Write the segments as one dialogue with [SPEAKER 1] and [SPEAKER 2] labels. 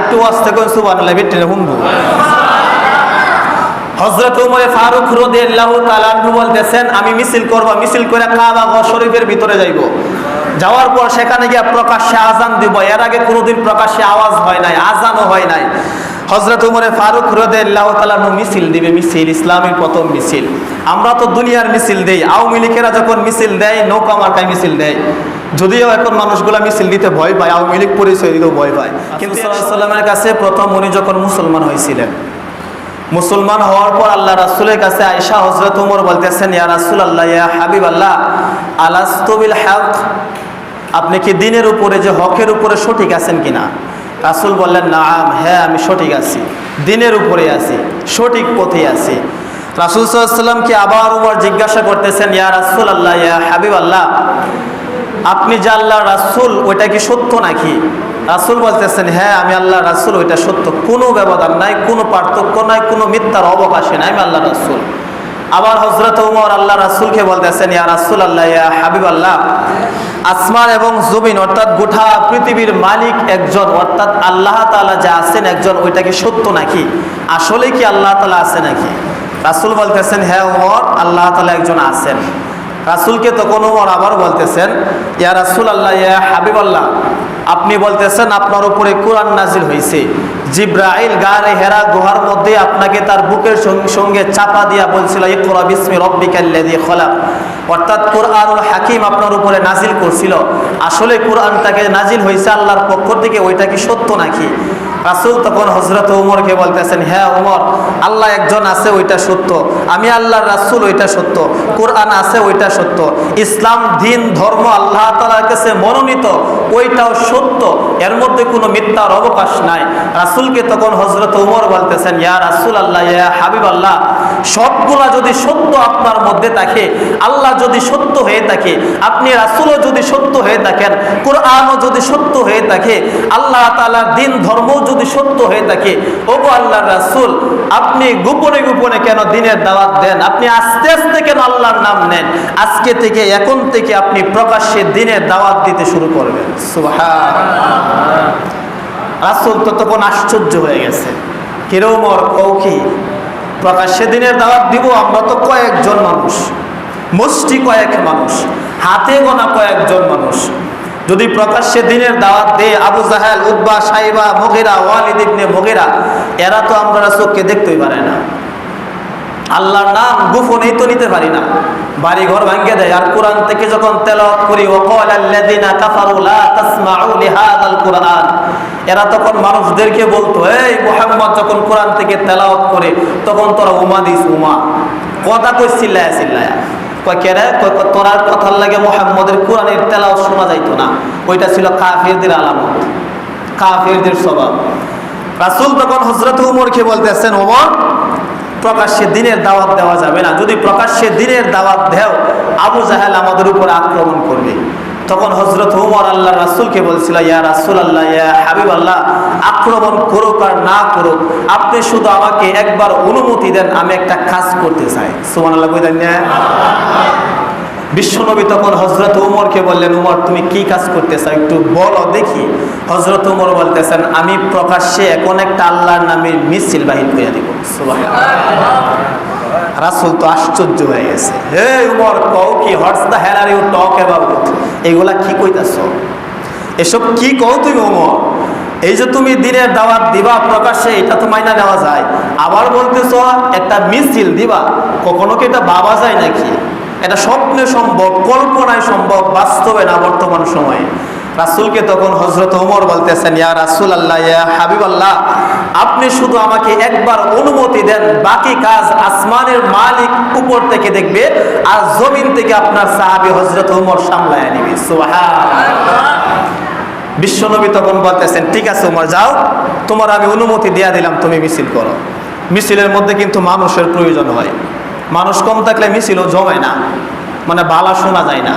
[SPEAKER 1] একটু আসতে কোন সুবান হুনবু। হজরত উমরে ফারুক রদিয়াল্লাহু তাআলা আনহু বলতেছেন, আমি মিছিল করব, মিছিল করে কাবা ঘর শরীফের ভিতরে যাইব। যাওয়ার পর সেখানে গিয়ে প্রকাশ্যে আজান দিব। এর আগে কোনোদিন প্রকাশ্যে আওয়াজ হয় নাই আজানও হয় নাই। হজরত উমরে ফারুক রদিয়াল্লাহু তাআলা আনহু মিছিল দিবে, মিছিল, ইসলামের প্রথম মিছিল। আমরা তো দুনিয়ার মিছিল দেই, আওয়ামী লীগেরা যখন মিছিল দেয়, নৌকা মার্কায় মিছিল দেয়। যদিও এখন মানুষগুলো মিছিল দিতে ভয় পায় আওয়ামী লীগ পরিচয় দিতেও ভয় পায়। কিন্তু সাল্লামের কাছে প্রথম উনি যখন মুসলমান হয়েছিলেন মুসলমান হওয়ার পর আল্লাহ রাসুলের কাছে আয়সা হজরত উমর বলতেছেন ইয়া রাসুল আল্লাহ ইয়া হাবিব আল্লাহ আলাস্তবিল হক? আপনি কি দিনের উপরে যে হকের উপরে সঠিক আছেন কিনা? রাসুল বললেন না হ্যাঁ আমি সঠিক আছি। দিনের উপরে আছি সঠিক পথে আছি। রাসুল সাল্লামকে আবার উমর জিজ্ঞাসা করতেছেন ইয়া রাসুল আল্লাহ ইয়া হাবিব আল্লাহ আপনি যে আল্লাহ রাসুল, ওইটা কি সত্য নাকি? রাসুল বলতেছেন হ্যাঁ আমি আল্লাহ রাসুল, ওইটা সত্য। কোনো ব্যবধান নাই, কোনো পার্থক্য নাই, কোনো মিথ্যার অবকাশে নাই, আমি আল্লাহ রাসুল। আবার হজরত উমর আল্লাহ রাসুলকে বলতেছেন, ইয়া রাসুল আল্লাহ ইয়া হাবিব আল্লাহ আসমান এবং জমিন, অর্থাৎ গোটা পৃথিবীর মালিক একজন, অর্থাৎ আল্লাহ তাআলা যা আছেন একজন, ওইটা কি সত্য নাকি? আসলে কি আল্লাহ তালা আছে নাকি? রাসুল বলতেছেন হ্যাঁ উমর, আল্লাহ তালা একজন আছেন। রাসুলকে তখন ওমর আবার বলতেছেন, ইয়া রাসুল আল্লাহ ইয়া হাবিব আল্লাহ আপনি বলতেছেন, আপনার উপরে কোরআন নাজিল হয়েছে জিব্রাইল গারে হেরা গুহার মধ্যে আপনাকে তার বুকের সঙ্গে- চাপা দিয়া বলছিল, ইকরা বিসমি রব্বিকাল্লাযী খলাক। অর্থাৎ কোরআনুল হাকিম আপনার উপরে নাজিল করছিল। আসলে কোরআনটাকে নাজিল হয়েছে আল্লাহর পক্ষ থেকে, ওইটা কি সত্য নাকি? রাসুল তখন হজরত উমরকে বলতেছেন হ্যাঁ ওমর আল্লাহ একজন আছে, ওইটা সত্য। আমি আল্লাহর রাসুল, ওইটা সত্য। কোরআন আছে, ওইটা সত্য। ইসলাম, দিন, ধর্ম, আল্লাহ তালার কাছে মনোনীত, ওইটাও সত্য। এর মধ্যে কোনো মিথ্যার অবকাশ নাই। রাসুলকে তখন হজরত উমর বলতেছেন, ইয়া রাসুল আল্লাহ ইয়া হাবিব আল্লাহ সবগুলা যদি সত্য আপনার মধ্যে থাকে, আল্লাহ যদি সত্য হয়ে থাকে, আপনি রাসুলও যদি সত্য হয়ে থাকেন, কোরআনও যদি সত্য হয়ে থাকে, আল্লাহ তালার দিন ধর্মও যদি সত্য হয়ে থাকে, ওগো আল্লাহ রাসুল, আপনি গোপনে গোপনে কেন দিনের দাওয়াত দেন? আপনি আস্তে আস্তে কেন আল্লাহর নাম নেন? আজকে থেকে, এখন থেকে আপনি প্রকাশ্যে দিনের দাওয়াত দিতে শুরু করবেন। সুবহান রাসুল তো তখন আশ্চর্য হয়ে গেছে। কিরমর কৌকি প্রকাশ্যে দিনের দাওয়াত দিব, আমরা তো কয়েকজন মানুষ। মুষ্টি কয়েক মানুষ, হাতে গোনা কয়েকজন মানুষ। যদি প্রকাশ্যে দিনের দাওয়াত দে আবু জাহেল উদ্বা সাইবা, মগেরা, ওয়ালিদ ইবনে মগেরা, এরা তো আমরা চোখকে দেখতেই পারে না। আল্লাহর নাম গোপনেই তো নিতে পারি না। বাড়ি ঘর ভাঙ্গে দেয়। আর কোরআন থেকে যখন তেলাওয়াত করি ওয়াকাল আল্লাযিনা কাফারু এরা তখন মানুষদেরকে বলতো, এই মুহাম্মদ, যখন কোরআন থেকে তেলাওয়াত করে, তখন তোরা উমা দিস, উমা। কথা কই চিল্লায়া চিল্লায়া। তোরার কথার লাগে মুহাম্মদের কোরআনের তেলাওয়াত শোনা যাইতো না। ওইটা ছিল কাফিরদের আলামত, কাফিরদের স্বভাব। রাসূল তখন হযরত উমরকে বলতেছেন ওমর প্রকাশ্যে দিনের দাওয়াত দেওয়া যাবে না। যদি প্রকাশ্যে দিনের দাওয়াত দেও, আবু জাহেল আমাদের উপর আক্রমণ করবে। তখন হজরত উমর আল্লাহ রাসুলকে বলছিল, ইয়া রাসুল আল্লাহ ইয়া হাবিব আল্লাহ আক্রমণ করুক আর না করুক, আপনি শুধু আমাকে একবার অনুমতি দেন, আমি একটা কাজ করতে চাই। সুমান আল্লাহ কই দেন না? বিশ্বনবী তখন হজরত উমরকে বললেন, উমর, তুমি কি কাজ করতে চাও একটু বলো দেখি। হজরত উমর বলতেছেন, আমি প্রকাশ্যে এখন একটা আল্লাহর নামের মিছিল বাহির দিব। রাসুল তো আশ্চর্য হয়ে গেছে। হে উমর, কও কি what's the hell you talk about এগুলা কি কইতাছ? এসব কি কও তুমি উমর? এই যে তুমি দিনের দাওয়াত দিবা প্রকাশ্যে, এটা তো মাইনা নেওয়া যায়। আবার বলতেছ, একটা মিছিল দিবা, কখনো কি এটা ভাবা যায় নাকি? এটা স্বপ্নে সম্ভব, কল্পনায় সম্ভব, বাস্তবে না বর্তমান সময়ে। রাসুলকে তখন হজরত ওমর বলতেছেন, ইয়া রাসুল আল্লাহ ইয়া হাবিব আল্লাহ আপনি শুধু আমাকে একবার অনুমতি দেন, বাকি কাজ আসমানের মালিক উপর থেকে দেখবে আর জমিন থেকে আপনার সাহাবি হজরত ওমর সামলায় নিবে। বিশ্বনবী তখন বলতেছেন, ঠিক আছে ওমর, যাও। তোমার আমি অনুমতি দিয়া দিলাম, তুমি মিছিল করো। মিছিলের মধ্যে কিন্তু মানুষের প্রয়োজন হয়। মানুষ কম থাকলে মিছিলও জমায় না। মানে বালা শোনা যায় না।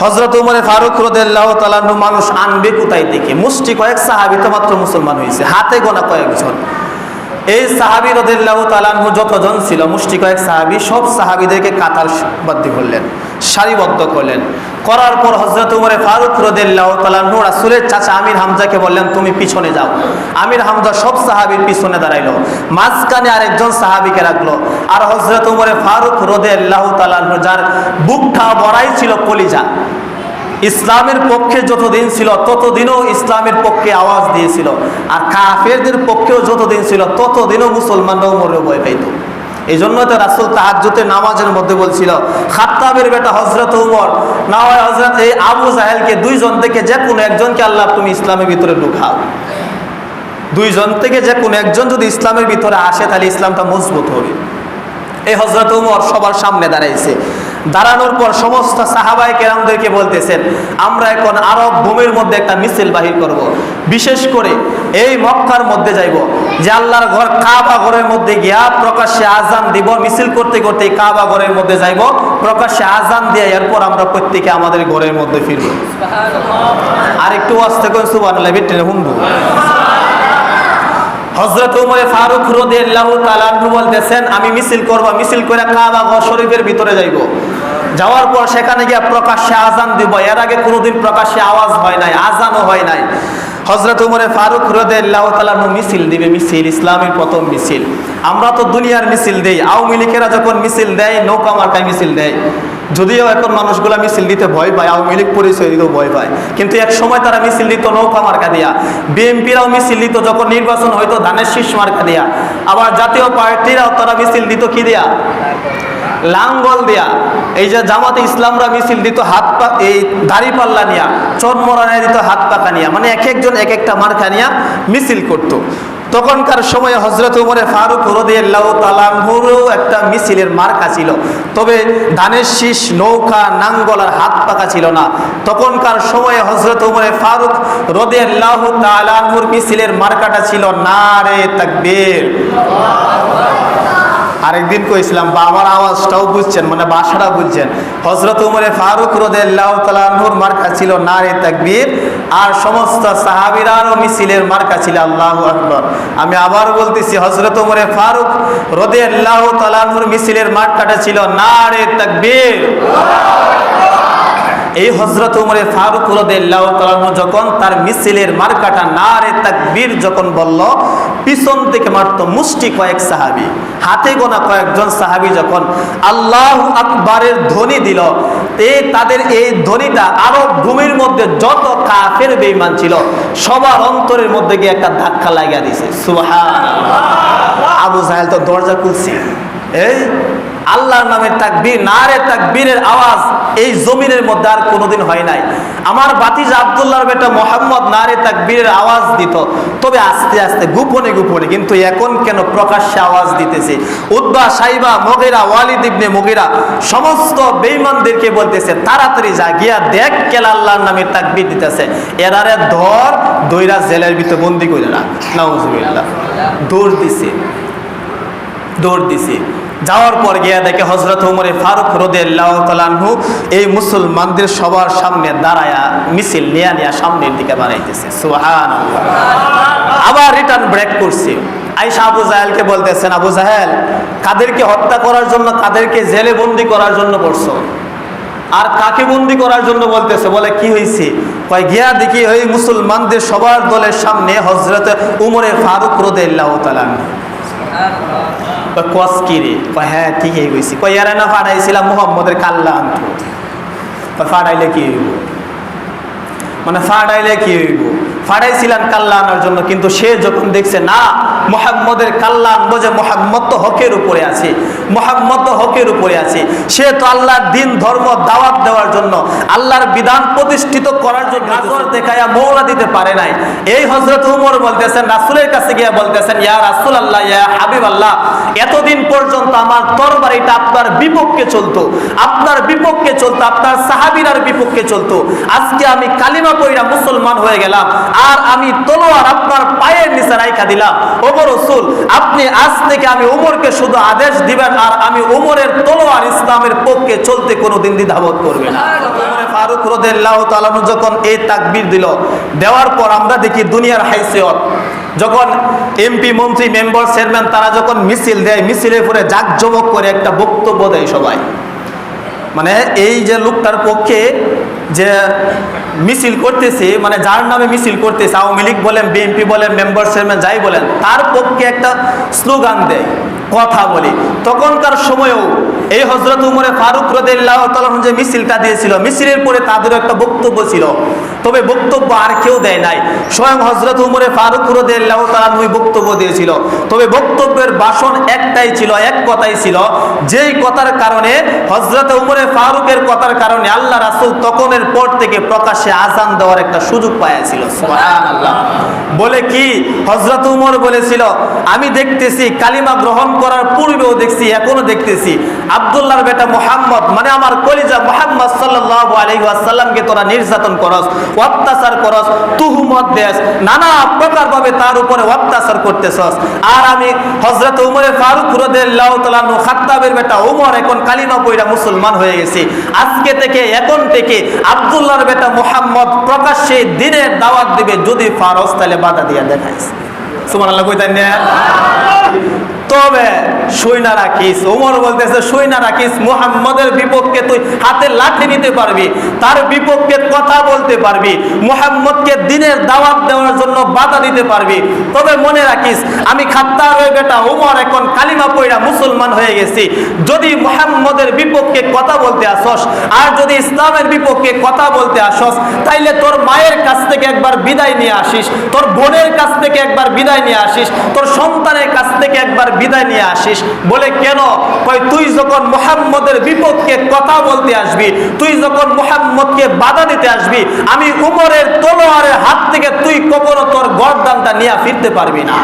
[SPEAKER 1] হজরত উমরে ফারুক রদেল্লাহ তালান্নু মানুষ আনবে কোথায় থেকে? মুষ্টি কয়েক সাহাবি তো মাত্র মুসলমান হয়েছে, হাতে গোনা কয়েকজন। এই সাহাবি রদিল্লাহ তালানহু যতজন ছিল, মুষ্টি কয়েক সাহাবি, সব সাহাবিদেরকে কাতার কাতারবদ্ধ করলেন, সারিবদ্ধ করলেন। করার পর হজরত উমরে ফারুক রদিল্লাহ তালানহু রাসুলের চাচা আমির হামজাকে বললেন, তুমি পিছনে যাও। আমির হামজা সব সাহাবির পিছনে দাঁড়াইলো, মাঝখানে আরেকজন সাহাবিকে রাখল। আর হজরত উমরে ফারুক রদে আল্লাহ তালানহু যার বুকটা বড়াই ছিল কলিজা ইসলামের পক্ষে যতদিন ছিল, ততদিনও ইসলামের পক্ষে আওয়াজ দিয়েছিল। আর কাফেরদের পক্ষেও যতদিন ছিল, ততদিনও মুসলমানরাও মরে ভয় পাইত। এই জন্য তো রাসুল তাহাজ্জুতে নামাজের মধ্যে বলছিল, খাত্তাবের বেটা হজরত উমর, না হয় হজরত এই আবু জাহেলকে দুইজন থেকে যে কোনো একজনকে আল্লাহ তুমি ইসলামের ভিতরে ঢুকাও। দুইজন থেকে যে কোনো একজন যদি ইসলামের ভিতরে আসে, তাহলে ইসলামটা মজবুত হবে। এই হজরত উমর সবার সামনে দাঁড়াইছে। দাঁড়ানোর পর সমস্ত সাহাবাই কেরামদেরকে বলতেছেন আমরা এখন আরব ভূমির মধ্যে একটা মিছিল বাহির করব। বিশেষ করে এই মক্কার মধ্যে যাইব যে আল্লাহর ঘর কাবা ঘরের মধ্যে গিয়া প্রকাশ্যে আজান দিব। মিছিল করতে করতে কাবা ঘরের মধ্যে যাইব প্রকাশ্যে আজান দিয়ে এরপর আমরা প্রত্যেকে আমাদের ঘরের মধ্যে ফিরব। আর একটু আসতে কোন সুবান হজরত উমরে ফারুক রদে তালাহু বলতেছেন, আমি মিছিল করব, মিছিল করে কাবা ঘর শরীফের ভিতরে যাইব। যাওয়ার পর সেখানে গিয়ে প্রকাশ্যে আজান দিব। এর আগে কোনোদিন প্রকাশ্যে আওয়াজ হয় নাই আজানও হয় নাই। হজরত উমরে ফারুক রদে আল্লাহ মিছিল দিবে, মিছিল, ইসলামের প্রথম মিছিল। আমরা তো দুনিয়ার মিছিল দেই, আওয়ামী লীগেরা যখন মিছিল দেয়, নৌকা মার্কায় মিছিল দেয়। যদিও এখন মানুষগুলা মিছিল দিতে ভয় পায়, আওয়ামী লীগ পরিচয় দিতেও ভয় পায়। কিন্তু এক সময় তারা মিছিল দিত নৌকা মার্কা দিয়া। বিএনপিরাও মিছিল দিত যখন নির্বাচন হয়তো ধানের শীষ মার্কা দিয়া। আবার জাতীয় পার্টিরাও তারা মিছিল দিত কি দিয়া? লাঙ্গল দিয়া। এই যে জামাতে ইসলামরা মিছিল দিত হাত পা, এই দাড়ি পাল্লা নিয়া চরমরা দিত হাত পাকা নিয়া। মানে এক একজন এক একটা মার্কা নিয়া মিছিল করতো। তখনকার সময়ে হজরত উমরে ফারুক তালাহুরও একটা মিছিলের মার্কা ছিল। তবে ধানের শীষ, নৌকা, নাঙ্গল আর হাত পাকা ছিল না। তখনকার সময়ে হজরত উমরে ফারুক রদিয়াল্লাহ তালাহুর মিছিলের মার্কাটা ছিল না রে তাকবীর। আরেকদিন কইছিলাম, বাবার আওয়াজটাও বুঝছেন মানে বাসাটা বুঝছেন। হজরত উমরে ফারুক রোদে তালাহুর মার্কা ছিল নারে তাকবীর, আর সমস্ত সাহাবিরারও মিছিলের মার্কা ছিল আল্লাহ আকবর। আমি আবার বলতেছি হজরত উমরে ফারুক রোদে আল্লাহ মিছিলের মার্কাটা ছিল নারে তাকবীর। এই হজরত উমরে ফারুক রদিল্লাহ যখন তার মিছিলের মার্কাটা না রে তাকবীর যখন বলল, পিছন থেকে মারত মুষ্টি কয়েক সাহাবি, হাতে গোনা কয়েকজন সাহাবি যখন আল্লাহ আকবারের ধ্বনি দিল তে তাদের এই ধ্বনিটা আরব ভূমির মধ্যে যত কাফের বেইমান ছিল, সবার অন্তরের মধ্যে গিয়ে একটা ধাক্কা লাগিয়ে দিছে। সুবহান আবু জাহেল তো দরজা খুলছে। এই আল্লাহর নামের তাকবীর, নারে তাকবীরের আওয়াজ এই জমিনের মধ্যে আর কোনোদিন হয় নাই। আমার বাতিজ আবদুল্লাহর বেটা মোহাম্মদ নারে তাকবীরের আওয়াজ দিত। তবে আস্তে আস্তে, গোপনে গোপনে, কিন্তু এখন কেন প্রকাশ্যে আওয়াজ দিতেছে? উদ্বা, সাইবা, মগেরা, ওয়ালিদ ইবনে মগেরা, সমস্ত বেঈমানদেরকে বলতেছে, তাড়াতাড়ি যা, গিয়া দেখ কেলা আল্লাহর নামের তাকবীর দিতেছে। এরারে ধর, দইরা জেলের ভিতরে বন্দি করে রাখ। নাউজুবিল্লাহ। দৌড় দিছে। দৌড় দিছে। যাওয়ার পর গিয়া দেখে হজরত উমরে ফারুক রদে তালানহু এই মুসলমানদের সবার সামনে দাঁড়ায়া মিছিল নিয়া নিয়া সামনের দিকে বাড়াইতেছে। সুহান আবার রিটার্ন ব্রেক করছে। আইসা আবু জাহেলকে বলতেছেন, আবু জাহেল, কাদেরকে হত্যা করার জন্য, কাদেরকে জেলে বন্দি করার জন্য করছ আর কাকে বন্দি করার জন্য বলতেছে? বলে, কি হয়েছে কয়, গিয়া দেখি ওই মুসলমানদের সবার দলের সামনে হজরত উমরে ফারুক রদে কয় কস কি রে? কয় হ্যাঁ ঠিকই কইছি। কয়, এরা না ফাটাইছিলাম মোহাম্মদের কাল্লা আন্ত। ফাটাইলে কি হইব? মানে ফাটাইলে কি হইব? ফাটাইছিলেন কাল্লা আনার জন্য, কিন্তু সে যখন দেখছে, না মোহাম্মদের কাল্লা আনব যে মোহাম্মদ তো হকের উপরে আছে, মোহাম্মদ তো হকের উপরে আছে। সে তো আল্লাহর দিন, ধর্ম, দাওয়াত দেওয়ার জন্য আল্লাহর বিধান প্রতিষ্ঠিত করার জন্য গাজর দেখাইয়া মৌলা দিতে পারে নাই। এই হজরত উমর বলতেছেন, রাসুলের কাছে গিয়ে বলতেছেন, ইয়া রাসুল আল্লাহ ইয়া হাবিব আল্লাহ এতদিন পর্যন্ত আমার তরবারিটা আপনার বিপক্ষে চলতো, আপনার বিপক্ষে চলতো, আপনার সাহাবিরার বিপক্ষে চলতো। আজকে আমি কালিমা পইরা মুসলমান হয়ে গেলাম, আর আমি তলোয়ার আপনার পায়ের নিচে রাইখা দিলাম। ওমর রসুল, আপনি আজ থেকে আমি উমরকে শুধু আদেশ দিবেন আর আমি উমরের তলোয়ার ইসলামের পক্ষে চলতে কোনো দিন দ্বিধাবোধ করবে না। ফারুক রদেল্লাহ তালানু যখন এই তাকবির দিল, দেওয়ার পর আমরা দেখি দুনিয়ার হাইসিয়ত। যখন এমপি, মন্ত্রী, মেম্বার, চেয়ারম্যান, তারা যখন মিছিল দেয় মিছিলের পরে জাকজমক করে একটা বক্তব্য দেয় সবাই। মানে এই যে লোকটার পক্ষে যে মিছিল করতেছি মানে যার নামে মিছিল করতেছে, আওয়ামী লীগ বলেন, বিএনপি বলেন, মেম্বার চেয়ারম্যান যাই বলেন, তার পক্ষে একটা স্লোগান দেয়, কথা বলি। তখনকার সময়েও এই হজরত উমরে ফারুক রদুল্লাহ যে মিছিলটা দিয়েছিল, মিছিলের পরে তাদেরও একটা বক্তব্য ছিল। তবে বক্তব্য আর কেউ দেয় নাই। স্বয়ং হজরত উমরে ফারুক রদুল্লাহ তালুই বক্তব্য দিয়েছিল। তবে বক্তব্যের বাসন একটাই ছিল, এক কথাই ছিল, যেই কথার কারণে হজরত উমরে ফারুকের কথার কারণে আল্লাহ রাসুল তখনের পর থেকে প্রকাশ্যে আজান দেওয়ার একটা সুযোগ সুবহানাল্লাহ। বলে কি? হজরত উমর বলেছিল, আমি দেখতেছি, কালিমা গ্রহণ করার পূর্বেও দেখছি, এখনও দেখতেছি। আব্দুল্লাহর বেটা মোহাম্মদ মানে আমার কলিজা মোহাম্মদ সাল্লাল্লাহু আলাইহি ওয়াসাল্লামকে তোরা নির্যাতন করস, অত্যাচার করস, তুহমত দেস, নানা প্রকার ভাবে তার উপরে অত্যাচার করতেছস। আর আমি হযরত উমরে ফারুক নু খাত্তাবের বেটা উমর এখন কালিমা পয়রা মুসলমান হয়ে গেছে। আজকে থেকে, এখন থেকে আব্দুল্লাহর বেটা মোহাম্মদ প্রকাশ্যে দিনের দাওয়াত দিবে, যদি ফারস তাহলে বাধা দিয়ে দেখাইছে সুবহানাল্লাহ কইতেন না তবে সৈনা রাখিস। ওমর বলতেছে সৈনা রাখিস, মুহাম্মদের বিপক্ষে তুই হাতে লাঠি নিতে পারবি, তার বিপক্ষে কথা বলতে পারবি, মুহাম্মদকে দিনের দাওয়াত দেওয়ার জন্য বাধা দিতে পারবি। তবে মনে রাখিস, আমি খাত্তারের বেটা ওমর, এখন কালিমা পয়রা মুসলমান হয়ে গেছি। যদি মুহাম্মদের বিপক্ষে কথা বলতে আসস, আর যদি ইসলামের বিপক্ষে কথা বলতে আসস, তাইলে তোর মায়ের কাছ থেকে একবার বিদায় নিয়ে আসিস, তোর বোনের কাছ থেকে একবার বিদায় নিয়ে আসিস, তোর সন্তানের কাছ থেকে একবার বিদায় নিয়ে আসিস, বলে কেন কই তুই যখন মোহাম্মদের বিপক্ষে কথা বলতে আসবি, তুই যখন মোহাম্মদকে বাধা দিতে আসবি, আমি উমরের তলোয়ারের হাত থেকে তুই কখনো তোর গরদানটা নিয়ে ফিরতে পারবি না।